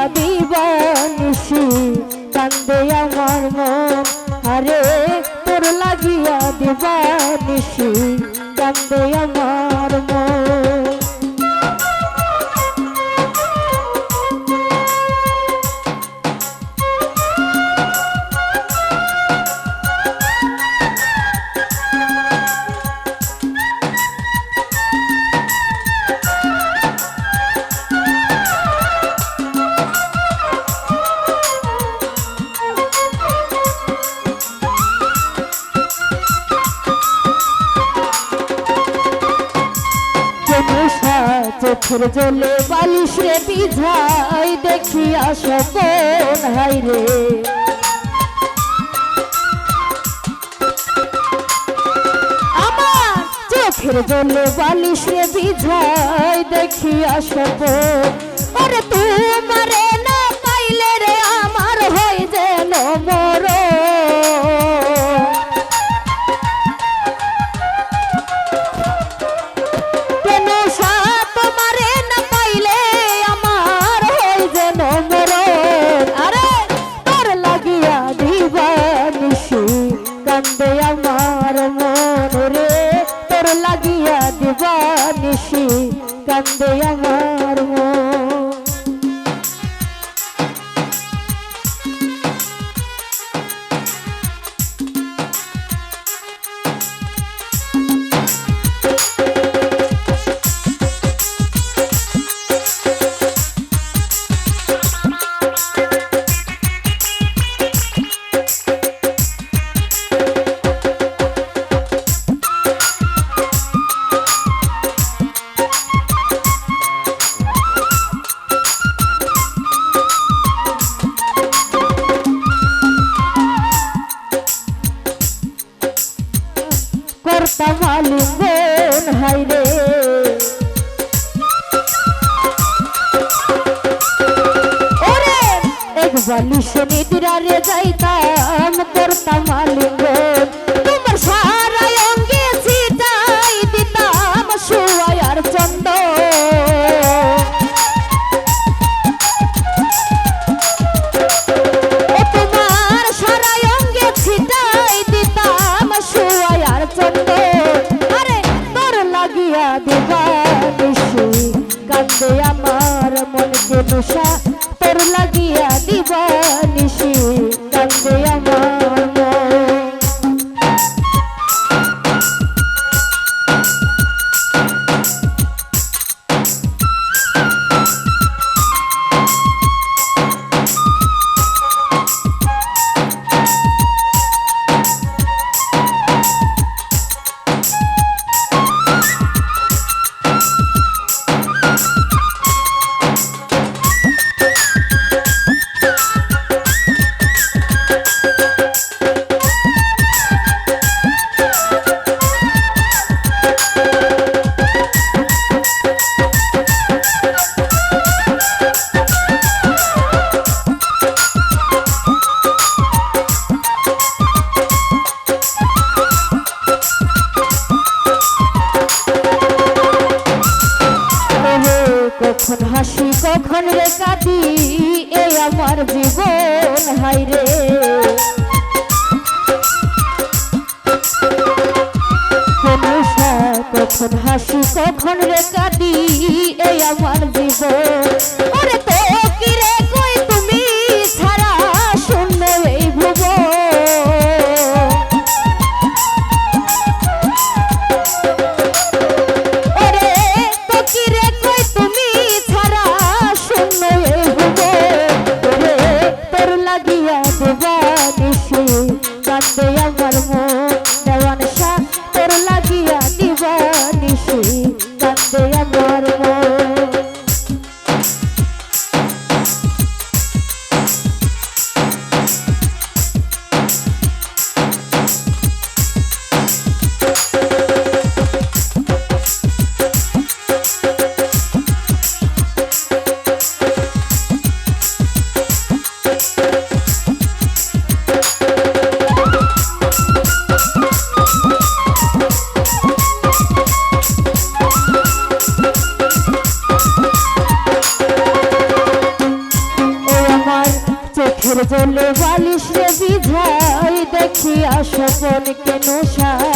আমি বানিসি কান্দে আমার মন। আরে তোর লাগিয়া দিবানিসি কান্দে আমার মন। চোখের জলে বালিশ বিঝাই দেখিয়া সকন হাই রে। চোখের জলে দেখিয়া আরে না পাইলে রে, আমার হয় যেন দিবানিসি কান্দে আমার মন। করতাম আলিঙ্গন হাইরে ওরে এক বালিশ নিদ্রারে তোর লাগিয়া দিবা নিশি কান্দে আমার জীবন হাইরে Dei agora বালিশ রে বিঝাই দেখি আসপন কেন সার?